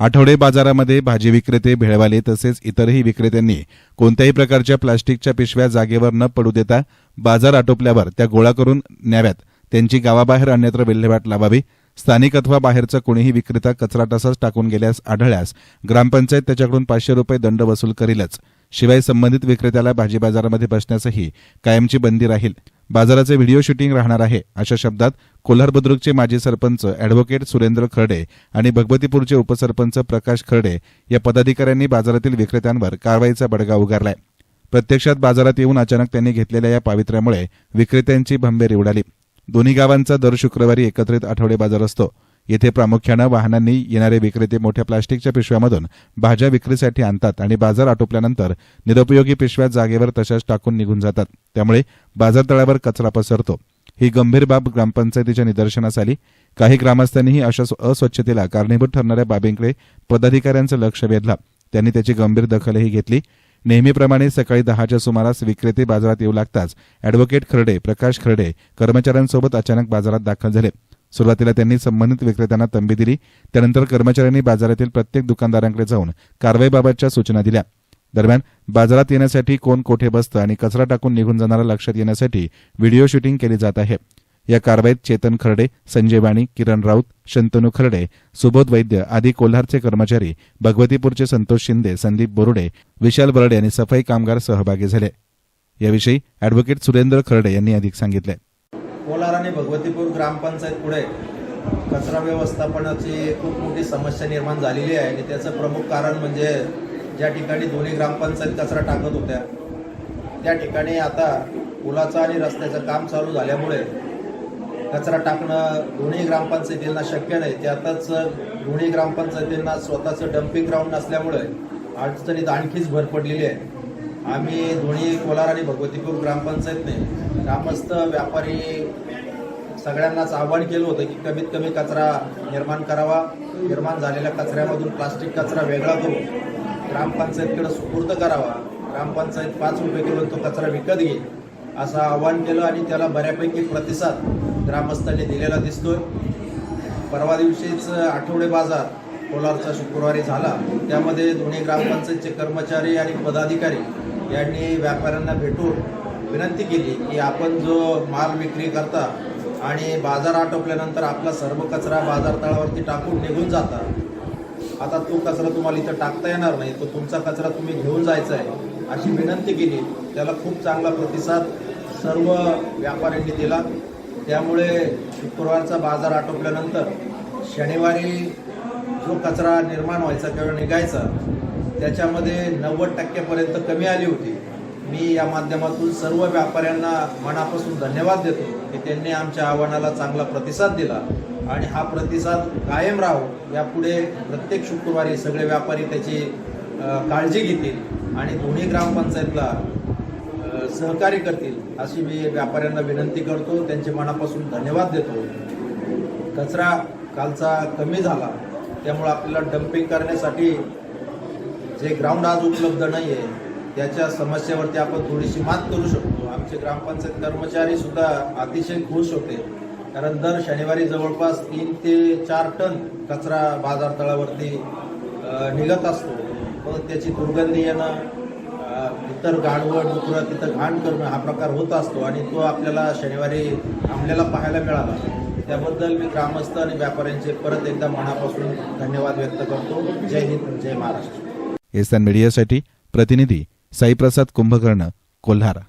आठवडे बाजारामध्ये भाजी विक्रेते भेळवाले तसेच इतरही विक्रेत्यांनी कोणत्याही प्रकारच्या प्लास्टिकच्या पिशव्या जागेवर न पडू देता बाजार आटोपल्यावर त्या गोळा करून न्याव्यात. त्यांची गावाबाहेर अन्यत्र विल्हेवाट लावावी. स्थानिक अथवा बाहेरचा कोणीही विक्रेता कचरा तसाच टाकून गेल्यास आढळल्यास ग्रामपंचायत त्याच्याकडून पाचशे रुपये दंड वसूल करीलच. शिवाय संबंधित विक्रेत्याला भाजी बाजारामध्ये बसण्यासही कायमची बंदी राहील. बाजाराचे व्हिडिओ शूटिंग राहणार आहे अशा शब्दात कोल्हार बुद्रुकचे माजी सरपंच अॅडव्होकेट सुरेंद्र खर्डे आणि भगवतीपूरचे उपसरपंच प्रकाश खर्डे या पदाधिकाऱ्यांनी बाजारातील विक्रेत्यांवर कारवाईचा बडगा उगारलाय. प्रत्यक्षात बाजारात येऊन अचानक त्यांनी घेतलेल्या या पावित्र्यामुळे विक्रेत्यांची भंबेरी उडाली. दोन्ही गावांचा दर शुक्रवारी एकत्रित आठवडे बाजार असतो. येथे प्रामुख्यानं वाहनांनी येणारे विक्रेते मोठ्या प्लास्टिकच्या पिशव्यामधून भाज्या विक्रीसाठी आणतात आणि बाजार आटोपल्यानंतर निरुपयोगी पिशव्या जागेवर तशाच टाकून निघून जातात. त्यामुळे बाजारतळावर कचरा पसरतो. ही गंभीर बाब ग्रामपंचायतीच्या निदर्शनास आली. काही ग्रामस्थांनीही अशा अस्वच्छतेला कारणीभूत ठरणाऱ्या बाबींकडे पदाधिकाऱ्यांचं लक्ष वेधलं. त्यांनी त्याची गंभीर दखलही घेतली. नेहमीप्रमाणे सकाळी दहाच्या सुमारास विक्रेते बाजारात येऊ लागताच अॅडव्होकेट खर्डे प्रकाश खर्डे कर्मचाऱ्यांसोबत अचानक बाजारात दाखल झाले. सुरुवातीला त्यांनी संबंधित विक्रेत्यांना तंबी दिली. त्यानंतर कर्मचाऱ्यांनी बाजारातील प्रत्येक दुकानदारांकडे जाऊन कारवाईबाबतच्या सूचना दिल्या. दरम्यान बाजारात येण्यासाठी कोण कोठे बसतं आणि कचरा टाकून निघून जाणारा लक्षात येण्यासाठी व्हिडिओ शूटिंग केली जात आहे. या कारवाईत चेतन खर्डे संजय वाणी किरण राऊत शंतनू खर्डे सुबोध वैद्य आदी कोल्हारचे कर्मचारी भगवतीपूरचे संतोष शिंदे संदीप बोरुडे विशाल बरडे आणि सफाई कामगार सहभागी झाले. याविषयी अॅडव्होकेट सुरेंद्र खर्डे यांनी अधिक सांगितले. आणि भगवतीपूर ग्रामपंचायत पुढे कचरा व्यवस्थापनाची खूप मोठी समस्या निर्माण झालेली आहे आणि त्याचं प्रमुख कारण म्हणजे ज्या ठिकाणी दोन्ही ग्रामपंचायत कचरा टाकत होत्या त्या ठिकाणी आता पुलाचं आणि रस्त्याचं काम चालू झाल्यामुळे कचरा टाकणं दोन्ही ग्रामपंचायतींना शक्य नाही. त्यातच दोन्ही ग्रामपंचायतींना स्वतःचं डम्पिंग ग्राउंड नसल्यामुळे अडचणीत आणखीच भर पडलेली आहे. आम्ही दोन्ही कोलार आणि भगवतीपूर ग्रामपंचायतने ग्रामस्थ व्यापारी सगळ्यांनाच आव्हान केलं होतं की कमीत कमी कचरा निर्माण करावा. निर्माण झालेल्या कचऱ्यामधून प्लास्टिक कचरा वेगळा करून ग्रामपंचायतकडे सुपूर्द करावा. ग्रामपंचायत पाच रुपये किलो तो कचरा विकत घेईल असं आव्हान केलं आणि त्याला बऱ्यापैकी प्रतिसाद ग्रामस्थांनी दिलेला दिसतोय. परवा दिवशीच आठवडे बाजार कोलारचा शुक्रवारी झाला. त्यामध्ये दोन्ही ग्रामपंचायतचे कर्मचारी आणि पदाधिकारी यांनी व्यापाऱ्यांना भेटून विनंती केली की आपण जो माल विक्री करता आणि बाजार आटोपल्यानंतर आपला सर्व कचरा बाजार तळावरती टाकून निघून जातात. आता तो कचरा तुम्हाला इथं टाकता येणार नाही. तो तुमचा कचरा तुम्ही घेऊन जायचा आहे अशी विनंती केली. त्याला खूप चांगला प्रतिसाद सर्व व्यापाऱ्यांनी दिला. त्यामुळे शुक्रवारचा बाजार आटोपल्यानंतर शनिवारी जो कचरा निर्माण व्हायचा किंवा निघायचा त्याच्यामध्ये नव्वद टक्क्यापर्यंत कमी आली होती. मी या माध्यमातून सर्व व्यापाऱ्यांना मनापासून धन्यवाद देतो की त्यांनी आमच्या आव्हानाला चांगला प्रतिसाद दिला. आणि हा प्रतिसाद कायम राहो यापुढे प्रत्येक शुक्रवारी सगळे व्यापारी त्याची काळजी घेतील आणि दोन्ही ग्रामपंचायतला सहकार्य करतील अशी मी व्यापाऱ्यांना विनंती करतो. त्यांचे मनापासून धन्यवाद देतो. कचरा कालचा कमी झाला त्यामुळे आपल्याला डम्पिंग करण्यासाठी जे ग्राउंड आज उपलब्ध नाही आहे त्याच्या समस्येवरती आपण थोडीशी मात करू शकतो. आमचे ग्रामपंचायत कर्मचारी सुद्धा अतिशय खुश होते. कारण दर शनिवारी जवळपास तीन ते चार टन कचरा बाजार तळावरती निघत असतो. पण त्याची दुर्गंधी येणं इतर गाडवं डुकरं तिथं घाण करणं हा प्रकार होत असतो आणि तो आपल्याला शनिवारी आपल्याला पाहायला मिळाला. त्याबद्दल मी ग्रामस्थ आणि व्यापाऱ्यांचे परत एकदा मनापासून धन्यवाद व्यक्त करतो. जय हिंद जय महाराष्ट्र. एसन मीडियासाठी प्रतिनिधी साईप्रसाद कुंभकर्ण कोल्हारा.